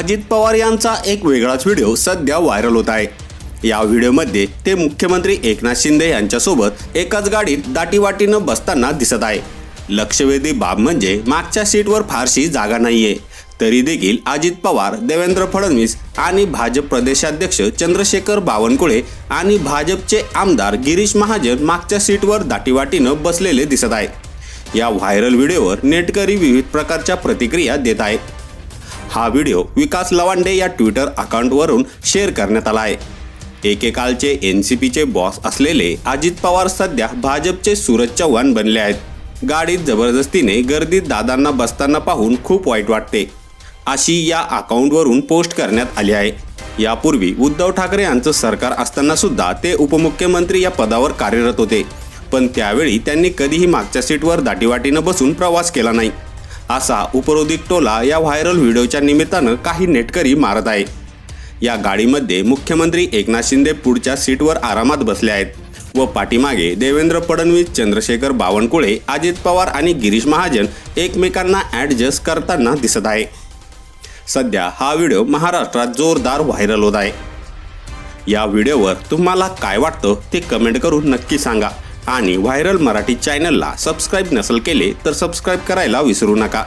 अजित पवार यांचा एक वेगळाच व्हिडिओ सध्या व्हायरल होत आहे. या व्हिडिओमध्ये ते मुख्यमंत्री एकनाथ शिंदे यांच्यासोबत एकाच गाडीत दाटीवाटीनं बसताना दिसत आहे. लक्षवेधी बाब म्हणजे मागच्या सीटवर फारशी जागा नाहीये. तरी देखील अजित पवार देवेंद्र फडणवीस आणि भाजप प्रदेशाध्यक्ष चंद्रशेखर बावनकुळे आणि भाजपचे आमदार गिरीश महाजन मागच्या सीटवर दाटीवाटीनं बसलेले दिसत आहेत. या व्हायरल व्हिडिओवर नेटकरी विविध प्रकारच्या प्रतिक्रिया देत आहेत. हा व्हिडिओ विकास लवांडे या ट्विटर अकाउंटवरून शेअर करण्यात आला आहे. एकेकाळचे एन सी पीचे बॉस असलेले अजित पवार सध्या भाजपचे सूरज चव्हाण बनले आहेत. गाडीत जबरदस्तीने गर्दीत दादांना बसताना पाहून खूप वाईट वाटते. अशी या अकाउंटवरून पोस्ट करण्यात आली आहे. यापूर्वी उद्धव ठाकरे यांचं सरकार असताना सुद्धा ते उपमुख्यमंत्री या पदावर कार्यरत होते. पण त्यावेळी त्यांनी कधीही मागच्या सीटवर दाटीवाटीनं बसून प्रवास केला नाही. असा उपरोधिक टोला या व्हायरल व्हिडिओच्या निमित्तानं काही नेटकरी मारत आहे. या गाडीमध्ये मुख्यमंत्री एकनाथ शिंदे पुढच्या सीटवर आरामात बसले आहेत व पाठीमागे देवेंद्र फडणवीस चंद्रशेखर बावनकुळे अजित पवार आणि गिरीश महाजन एकमेकांना ॲडजस्ट करताना दिसत आहे. सध्या हा व्हिडिओ महाराष्ट्रात जोरदार व्हायरल होत आहे. या व्हिडिओवर तुम्हाला काय वाटतं ते कमेंट करून नक्की सांगा. आणि व्हायरल मराठी चॅनलला सबस्क्राईब नसेल केले तर सबस्क्राईब करायला विसरू नका.